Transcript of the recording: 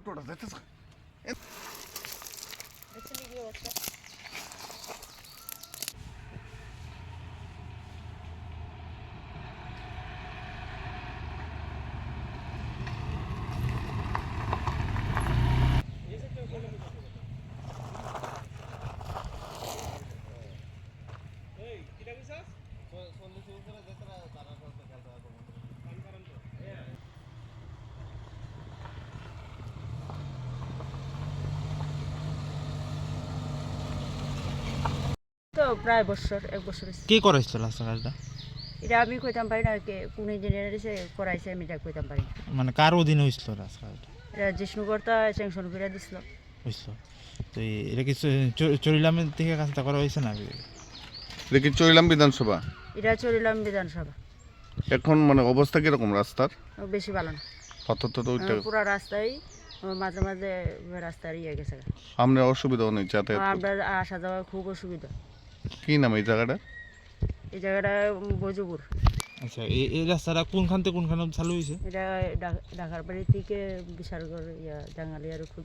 कुठं जायचं প্রায় বছর এক বছর হইছে। কে করাইছিল রাস্তা কাজটা? এটা আমি কইতাম পারি না কে কোন ইঞ্জিনিয়ার এসে করাইছে আমি এটা কইতাম পারি না। মানে কার অধীনে হয়েছিল রাস্তা কাজটা? এটা জিষ্ণুকর্তা স্যাংশন করে দিছিল। তো এই- এটা কি চ- চ- চরিলামের থেকে কাজটা করা হয়েছে না এটা কি চরিলাম বিধানসভা? এটা চলিলাম বিধানসভা। এখন মানে অবস্থা কীরকম রাস্তার? বেশি ভালো না। পাথর তো ওইটা পুরা রাস্তায় মাঝে মাঝে রাস্তার ইয়ে গেছে। সামনে অসুবিধা নেই যাতায়াত করতে। আমরা আসা যাওয়া খুব অসুবিধা। কি নাম এই জায়গাটা এই জায়গাটা বজুপুর আচ্ছা এই এই রাস্তাটা কোনখান থেকে কোনখানে চালু হয়েছে? এটা ঢাকার বাড়ি থেকে বিশালগড় ইয়া জাঙ্গালি আর খুব